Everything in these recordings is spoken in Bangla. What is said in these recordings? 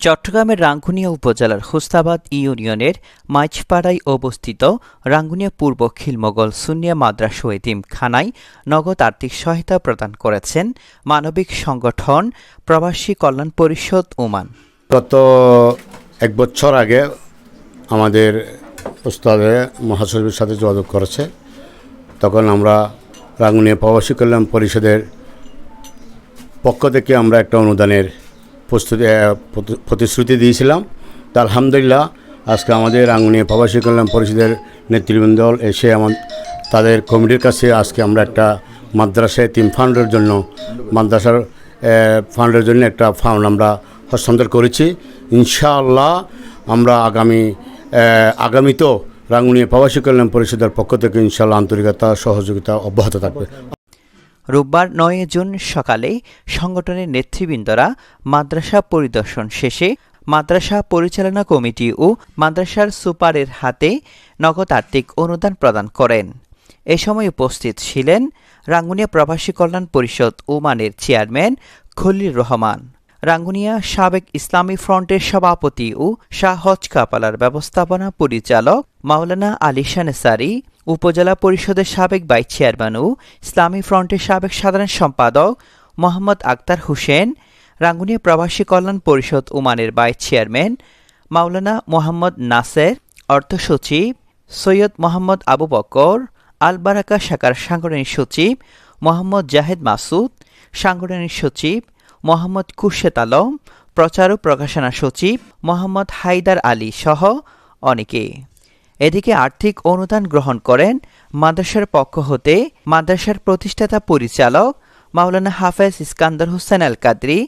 চট্টগ্রামের রাঙ্গুনিয়া উপজেলার হুস্তাবাদ ইউনিয়নের মাইচপাড়ায় অবস্থিত রাঙ্গুনিয়া পূর্ব খিলমগল সুনিয়া মাদ্রাসা এতিম খানায় নগদ আর্থিক সহায়তা প্রদান করেছেন মানবিক সংগঠন প্রবাসী কল্যাণ পরিষদ ওমান। গত এক বছর আগে আমাদের উস্তাদে মহাসচিবের সাথে যোগাযোগ করেছে। তখন আমরা রাঙ্গুনিয়া প্রবাসী কল্যাণ পরিষদের পক্ষ থেকে আমরা একটা অনুদানের প্রস্তুতি প্রতিশ্রুতি দিয়েছিলাম। তা আলহামদুলিল্লাহ আজকে আমাদের রাঙ্গুনিয়া প্রবাসী কল্যাণ পরিষদের নেতৃবৃন্দ এসে আমার, তাদের কমিটির কাছে আজকে আমরা একটা মাদ্রাসায় তিন ফান্ডের জন্য, মাদ্রাসার ফান্ডের জন্য একটা ফান্ড আমরা হস্তান্তর করেছি। ইনশাআল্লাহ আমরা আগামী আগামীতেও রাঙ্গুনিয়া প্রবাসী কল্যাণ পরিষদের পক্ষ থেকে ইনশাআল্লাহ আন্তরিকতা, সহযোগিতা অব্যাহত থাকবে। রোববার নয় জুন সকালে সংগঠনের নেতৃবৃন্দরা মাদ্রাসা পরিদর্শন শেষে মাদ্রাসা পরিচালনা কমিটি ও মাদ্রাসার সুপারের হাতে নগদ আর্থিক অনুদান প্রদান করেন। এ সময় উপস্থিত ছিলেন রাঙ্গুনিয়া প্রবাসী কল্যাণ পরিষদ ওমানের চেয়ারম্যান খলিল রহমান। রাঙ্গুনিয়া সাবেক ইসলামী ফ্রন্টের সভাপতি ও শাহ হজ কাপালার ব্যবস্থাপনা পরিচালক মাওলানা আলিশান সারি উপজেলা পরিষদের সাবেক ভাইস চেয়ারম্যান ও ইসলামী ফ্রন্টের সাবেক সাধারণ সম্পাদক মোহাম্মদ আক্তার হোসেন, রাঙ্গুনিয়া প্রবাসী কল্যাণ পরিষদ ওমানের ভাইস চেয়ারম্যান মাওলানা মোহাম্মদ নাসের, অর্থ সচিব সৈয়দ মোহাম্মদ আবু বকর আল বারাকা শাখার সাংগঠনিক সচিব মোহাম্মদ জাহেদ মাসুদ, সাংগঠনিক সচিব মোহাম্মদ খুরশেদ আলম, প্রচার ও প্রকাশনা সচিব মোহাম্মদ হায়দার আলী সহ অনেকে। এদিকে আর্থিক অনুদান গ্রহণ করেন মাদ্রাসার পক্ষ হতে মাদ্রাসার প্রতিষ্ঠাতা পরিচালক মাওলানা হাফেজ ইস্কান্দার হোসেন আল কাদরি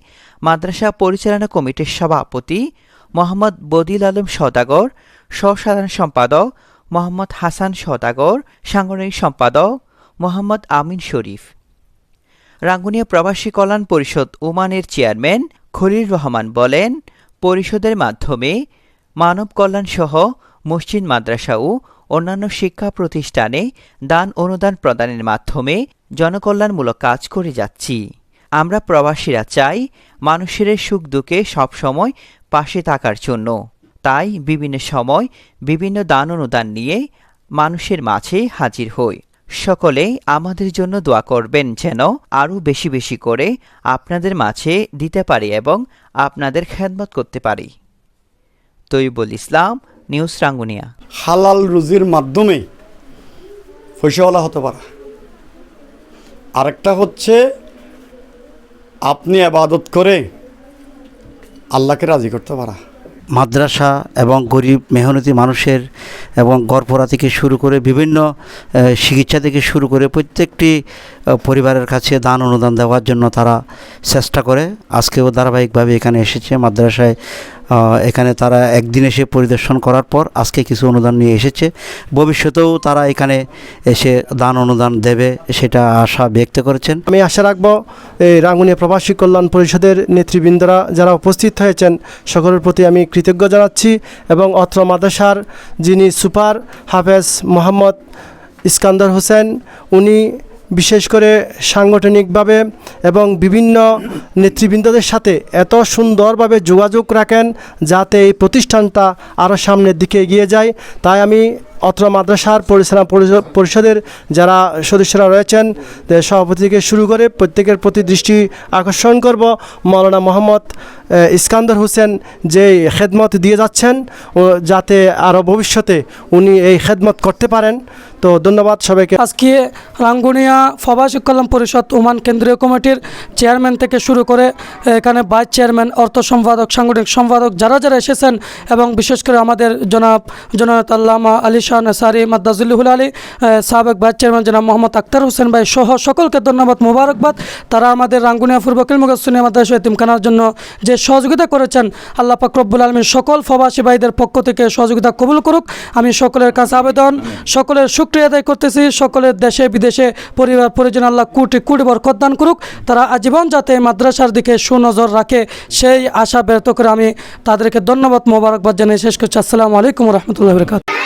মাদ্রাসা পরিচালনা কমিটির সভাপতি মোহাম্মদ বদিল আলম সদাগর সহসাধারণ সম্পাদক মোহাম্মদ হাসান সদাগর সাংগঠনিক সম্পাদক মোহাম্মদ আমিন শরীফ। রাঙ্গুনিয়া প্রবাসী কল্যাণ পরিষদ ওমানের চেয়ারম্যান খলিল রহমান বলেন, পরিষদের মাধ্যমে মানব কল্যাণ সহ মসজিদ, মাদ্রাসা ও অন্যান্য শিক্ষা প্রতিষ্ঠানে দান অনুদান প্রদানের মাধ্যমে জনকল্যাণমূলক কাজ করে যাচ্ছি। আমরা প্রবাসীরা চাই মানুষের সুখ দুঃখে সবসময় পাশে থাকার জন্য। তাই বিভিন্ন সময় বিভিন্ন দান অনুদান নিয়ে মানুষের মাঝে হাজির হই। সকলে আমাদের জন্য দোয়া করবেন যেন আরও বেশি বেশি করে আপনাদের মাঝে দিতে পারি এবং আপনাদের খেদমত করতে পারি। তৈবুল ইসলাম, নিউজ রাঙ্গুনিয়া। হালাল রুজির মাধ্যমে পয়সাওয়ালা হতে পারা। আরেকটা হচ্ছে, আপনি আবাদত করে আল্লাহকে রাজি করতে পারা। মাদ্রাসা এবং গরিব মেহনতি মানুষের এবং গড়পড়া থেকে শুরু করে বিভিন্ন চিকিৎসা থেকে শুরু করে প্রত্যেকটি পরিবারের কাছে দান অনুদান দেওয়ার জন্য তারা চেষ্টা করে। আজকেও ধারাবাহিকভাবে এখানে এসেছে মাদ্রাসায় এখানে তারা একদিন এসে পরিদর্শন করার পর আজকে কিছু অনুদান নিয়ে এসেছে। ভবিষ্যতেও তারা এখানে এসে দান অনুদান দেবে সেটা আশা ব্যক্ত করেছেন। আমি আশা রাখব এই রাঙ্গুনিয়া প্রবাসী কল্যাণ পরিষদের নেতৃবৃন্দরা যারা উপস্থিত হয়েছেন সকলের প্রতি আমি কৃতজ্ঞ জানাচ্ছি এবং অত্র মাদ্রাসার যিনি সুপার হাফেজ মোহাম্মদ ইস্কান্দার হোসেন, উনি বিশেষ করে সাংগঠনিকভাবে এবং বিভিন্ন নেতৃবৃন্দদের সাথে এত সুন্দরভাবে যোগাযোগ রাখেন যাতে এই প্রতিষ্ঠানটা আরও সামনের দিকে এগিয়ে যায়। তাই আমি অত্র মাদ্রাসার পরিচালনা পরিষ- পরিষদের যারা সদস্যরা রয়েছেন সভাপতি থেকে শুরু করে প্রত্যেকের প্রতি দৃষ্টি আকর্ষণ করব। মৌলানা মোহাম্মদ ইস্কান্দর হোসেন যে খেদমত দিয়ে যাচ্ছেন, ও যাতে আরও ভবিষ্যতে উনি এই খেদমত করতে পারেন। তো ধন্যবাদ সবাইকে। আজকে রাঙ্গুনিয়া প্রবাসী কল্যাণ পরিষদ ওমান কেন্দ্রীয় কমিটির চেয়ারম্যান থেকে শুরু করে, এখানে ভাইস চেয়ারম্যান, অর্থ সম্পাদক, সাংগঠনিক সম্পাদক যারা যারা এসেছেন এবং বিশেষ করে আমাদের জনাব জনায়ত আল্লামা আলী শাহ নাসারি মাদ্দাজুল্লিহুল আলী সাবেক ভাইস চেয়ারম্যান জনাব মোহাম্মদ আক্তার হোসেন ভাই সহ সকলকে ধন্যবাদ, মোবারকবাদ। তারা আমাদের রাঙ্গুনিয়া পূর্বকিল মুগাসুনিয়া মাদ্রাসা এতিমখানার জন্য যে সহযোগিতা করেছেন, আল্লাহ পাক রব্বুল আলমীর সকল প্রবাসী ভাইদের পক্ষ থেকে সহযোগিতা কবুল করুক। আমি সকলের কাছে আবেদন, সকলের শুক্রিয়া আদায় করতেছি, সকলের দেশে, বিদেশে পরিবার পরিজন আল্লাহ কুটি কোটি বরকত করুক। তারা আজীবন যাতে মাদ্রাসার দিকে সুনজর রাখে, সেই আশা ব্যর্থ করে আমি তাদেরকে ধন্যবাদ, মোবারকবাদ জানিয়ে শেষ করছি। আসসালামু আলাইকুম রহমতুল্লাহ বরকাত